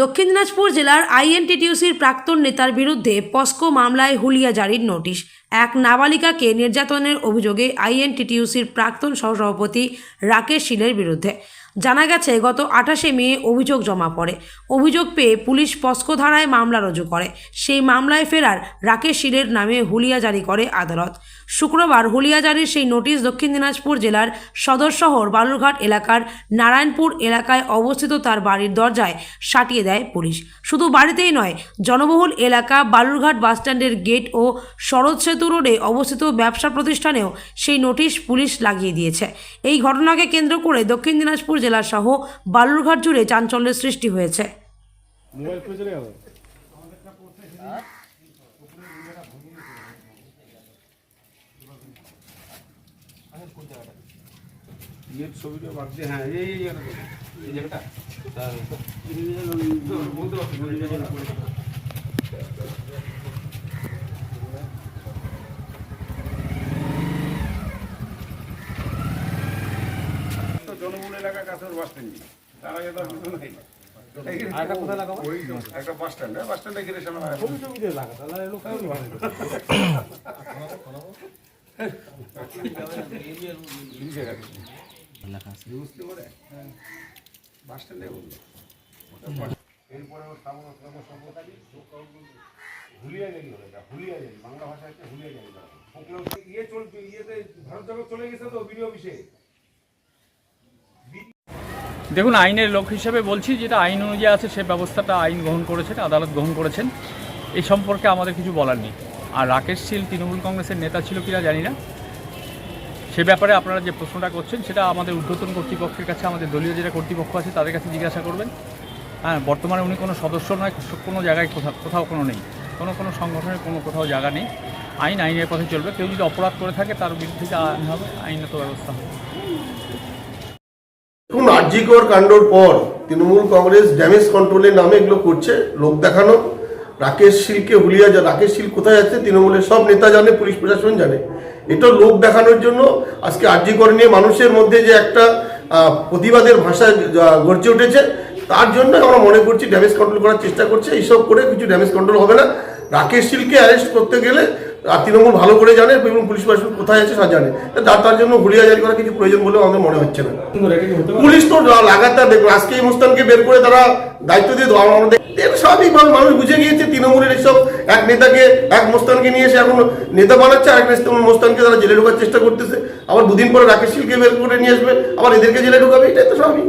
দক্ষিণ দিনাজপুর জেলার আইএনটিটিউসির প্রাক্তন নেতার বিরুদ্ধে পস্কো মামলায় হুলিয়া জারির নোটিশ। এক নাবালিকাকে নির্যাতনের অভিযোগে আইএনটিটিউসির প্রাক্তন সহসভাপতি রাকেশ শীলের বিরুদ্ধে। জানা গেছে, গত আঠাশে মে অভিযোগ জমা পড়ে। অভিযোগ পেয়ে পুলিশ পস্কো ধারায় মামলা রুজু করে। সেই মামলায় ফেরার রাকেশ শীলের নামে হুলিয়া জারি করে আদালত। শুক্রবার হুলিয়া জারির সেই নোটিশ দক্ষিণ দিনাজপুর জেলার সদর শহর বালুরঘাট এলাকার নারায়ণপুর এলাকায় অবস্থিত তার বাড়ির দরজায় সাটিয়ে দেয় পুলিশ। শুধু বাড়িতেই নয়, জনবহুল এলাকা বালুরঘাট বাসস্ট্যান্ডের গেট ও শরৎ সেতু রোডে অবস্থিত ব্যবসা প্রতিষ্ঠানেও সেই নোটিশ পুলিশ লাগিয়ে দিয়েছে। এই ঘটনাকে কেন্দ্র করে দক্ষিণ দিনাজপুর জেলা সহ বালুরঘাট জুড়ে চাঞ্চল্যের সৃষ্টি হয়েছে ইয়ের ছবিটা বাদ দিয়ে হ্যাঁ এই এই জায়গাটা দেখো। এই জায়গাটা বলতে পারছি জনবহুল এলাকা কাছের বাস স্ট্যান্ড তার আগে তো কিছু নাই একটা বাস স্ট্যান্ড বাস স্ট্যান্ডে ঘিরে সামনে। বুঝতে পারে? হ্যাঁ। বাস স্ট্যান্ডে বলল। এরপরে ওর হুলিয়া জারি হলো এটা, হুলিয়া জারি বাংলা ভাষায় হচ্ছে হুলিয়া জারি ইয়ে চলছে ইয়েতে ভারত জগৎ চলে গেছে তো বিডিও অফিসে দেখুন, আইনের লোক হিসেবে বলছি, যেটা আইন অনুযায়ী আছে, সে ব্যবস্থাটা আইন গ্রহণ করেছেন, আদালত গ্রহণ করেছেন। এই সম্পর্কে আমাদের কিছু বলার নেই। আর রাকেশ শীল তৃণমূল কংগ্রেসের নেতা ছিল কিনা জানি না। সে ব্যাপারে আপনারা যে প্রশ্নটা করছেন, সেটা আমাদের ঊর্ধ্বতন কর্তৃপক্ষের কাছে, আমাদের দলীয় যেটা কর্তৃপক্ষ আছে, তাদের কাছে জিজ্ঞাসা করবেন। হ্যাঁ বর্তমানে উনি কোনো সদস্য নয়, কোনো জায়গায় কোথাও কোথাও কোনো নেই। কোনো কোনো সংগঠনের কোনো কোথাও জায়গা নেই। আইন আইনের পথে চলবে। কেউ যদি অপরাধ করে থাকে, তার বিরুদ্ধে আইন হবে আইনত ব্যবস্থা হবে। আর্জিকর কাণ্ডর পর তৃণমূল কংগ্রেস ড্যামেজ কন্ট্রোলের নামে এগুলো করছে, লোক দেখানো। রাকেশ শিলকে হুলিয়া যা রাকেশ শীল কোথায় যাচ্ছে তৃণমূলের সব নেতা জানে, পুলিশ প্রশাসন জানে। এটা লোক দেখানোর জন্য আজকে আর্জিকর নিয়ে মানুষের মধ্যে যে একটা প্রতিবাদের ভাষা গর্জে উঠেছে, তার জন্য আমরা মনে করছি ড্যামেজ কন্ট্রোল করার চেষ্টা করছে। এইসব করে কিছু ড্যামেজ কন্ট্রোল হবে না। রাকেশ শীলকে অ্যারেস্ট করতে গেলে তৃণমূল ভালো করে জানে এবং পুলিশ প্রশাসন কোথায় আছে তা জানে। তার তার জন্য হুলিয়া জারি করার কিছু প্রয়োজন বলেও আমাদের মনে হচ্ছে না। পুলিশ তো লাগাতার দেখুন আজকে এই মুস্তানকে বের করে তারা দায়িত্ব দিয়ে দেওয়া আমাদের স্বাভাবিকভাবে মানুষ বুঝে গিয়েছে, তৃণমূলের এইসব এক নেতাকে, এক মোস্তানকে নিয়ে এসে এখন নেতা বানাচ্ছে, আর এক মোস্তানকে তারা জেলে ঢোকার চেষ্টা করতেছে। আবার দুদিন পরে রাকেশ শীলকে বের করে নিয়ে আসবে, আবার এদেরকে জেলে ঢোকাবে, এটাই তো স্বাভাবিক